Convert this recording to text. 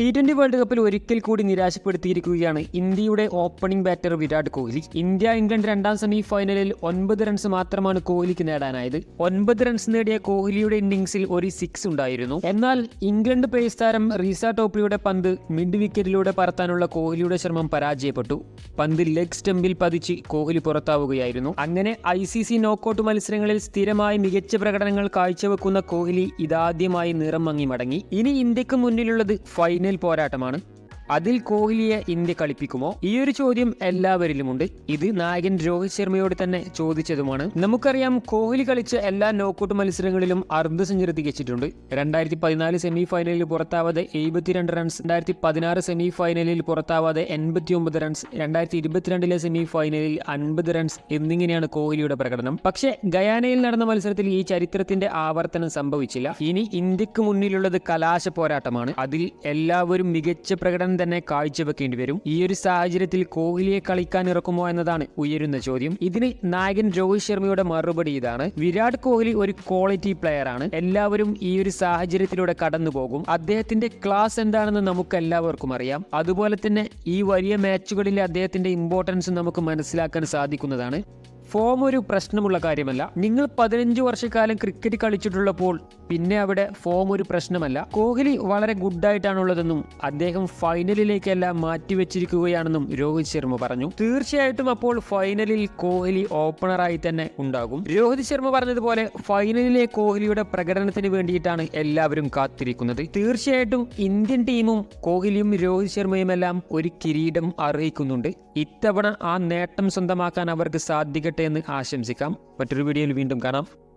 T twenty world കപ്പിൽ ഒരിക്കൽ കൂടി നിരാശപ്പെടുത്തിയിരിക്കുകയാണ് ഇന്ത്യയുടെ opening batter Virat Kohli. India England രണ്ടാം സെമി ഫൈനലിൽ ഒൻപത് റൺസ് മാത്രമാണ് കോഹ്ലിക്ക് നേടാനായത്. ഒൻപത് റൺസ് നേടിയ കോഹ്ലിയുടെ ഇന്നിംഗ്സിൽ ഒരു സിക്സ് ഉണ്ടായിരുന്നു. എന്നാൽ ഇംഗ്ലണ്ട് പേസ് താരം റീസ ടോപ്ലിയുടെ പന്ത് മിഡ് വിക്കറ്റിലൂടെ പറത്താനുള്ള കോഹ്ലിയുടെ ശ്രമം പരാജയപ്പെട്ടു. പന്ത് ലെഗ് സ്റ്റെമ്പിൽ പതിച്ച് കോഹ്ലി പുറത്താവുകയായിരുന്നു. അങ്ങനെ ഐ സി സി നോക്കൌട്ട് മത്സരങ്ങളിൽ സ്ഥിരമായി മികച്ച പ്രകടനങ്ങൾ കാഴ്ചവെക്കുന്ന കോഹ്ലി ഇതാദ്യമായി നിറം മങ്ങി മടങ്ങി. ഇനി ഇന്ത്യയ്ക്ക് മുന്നിലുള്ളത് ഫൈനൽ പോരാട്ടമാണ് അതിൽ കോഹ്ലിയെ ഇന്ത്യ കളിപ്പിക്കുമോ? ഈ ഒരു ചോദ്യം എല്ലാവരിലുമുണ്ട്. ഇത് നായകൻ രോഹിത് ശർമ്മയോട് തന്നെ ചോദിച്ചതുമാണ്. നമുക്കറിയാം കോഹ്ലി കളിച്ച എല്ലാ നോക്കൌട്ട് മത്സരങ്ങളിലും അർദ്ധ സെഞ്ചുറി തികച്ചിട്ടുണ്ട്. രണ്ടായിരത്തി പതിനാല് സെമി ഫൈനലിൽ പുറത്താവാതെ എഴുപത്തിരണ്ട് റൺസ് രണ്ടായിരത്തി പതിനാറ് സെമി ഫൈനലിൽ പുറത്താവാതെ എൺപത്തി ഒമ്പത് റൺസ് രണ്ടായിരത്തി ഇരുപത്തിരണ്ടിലെ സെമി ഫൈനലിൽ അൻപത് റൺസ് എന്നിങ്ങനെയാണ് കോഹ്ലിയുടെ പ്രകടനം. പക്ഷേ ഗയാനയിൽ നടന്ന മത്സരത്തിൽ ഈ ചരിത്രത്തിന്റെ ആവർത്തനം സംഭവിച്ചില്ല. ഇനി ഇന്ത്യയ്ക്ക് മുന്നിലുള്ളത് കലാശ പോരാട്ടമാണ്. അതിൽ എല്ലാവരും മികച്ച പ്രകടനം തന്നെ കാഴ്ചവെക്കേണ്ടി വരും. ഈ ഒരു സാഹചര്യത്തിൽ കോഹ്ലിയെ കളിക്കാൻ ഇറക്കുമോ എന്നതാണ് ഉയരുന്ന ചോദ്യം. ഇതിന് നായകൻ രോഹിത് ശർമ്മയുടെ മറുപടി ഇതാണ്. വിരാട് കോഹ്ലി ഒരു ക്വാളിറ്റി പ്ലെയർ ആണ്. എല്ലാവരും ഈ ഒരു സാഹചര്യത്തിലൂടെ കടന്നു പോകും അദ്ദേഹത്തിന്റെ ക്ലാസ് എന്താണെന്ന് നമുക്ക് എല്ലാവർക്കും അറിയാം. അതുപോലെ തന്നെ ഈ വലിയ മാച്ചുകളിലെ അദ്ദേഹത്തിന്റെ ഇമ്പോർട്ടൻസ് നമുക്ക് മനസ്സിലാക്കാൻ സാധിക്കുന്നതാണ്. ഫോം ഒരു പ്രശ്നമുള്ള കാര്യമല്ല. നിങ്ങൾ പതിനഞ്ച് വർഷക്കാലം ക്രിക്കറ്റ് കളിച്ചിട്ടുള്ളപ്പോൾ പിന്നെ അവിടെ ഫോം ഒരു പ്രശ്നമല്ല. കോഹ്ലി വളരെ ഗുഡായിട്ടാണുള്ളതെന്നും അദ്ദേഹം ഫൈനലിലേക്കെല്ലാം മാറ്റിവെച്ചിരിക്കുകയാണെന്നും രോഹിത് ശർമ്മ പറഞ്ഞു. തീർച്ചയായിട്ടും അപ്പോൾ ഫൈനലിൽ കോഹ്ലി ഓപ്പണറായി തന്നെ ഉണ്ടാകും. രോഹിത് ശർമ്മ പറഞ്ഞതുപോലെ ഫൈനലിലെ കോഹ്ലിയുടെ പ്രകടനത്തിന് വേണ്ടിയിട്ടാണ് എല്ലാവരും കാത്തിരിക്കുന്നത്. തീർച്ചയായിട്ടും ഇന്ത്യൻ ടീമും കോഹ്ലിയും രോഹിത് ശർമ്മയുമെല്ലാം ഒരു കിരീടം അർഹിക്കുന്നുണ്ട് ഇത്തവണ ആ നേട്ടം സ്വന്തമാക്കാൻ അവർക്ക് സാധിക്കട്ടെ എന്ന് ആശംസിക്കാം. മറ്റൊരു വീഡിയോയിൽ വീണ്ടും കാണാം.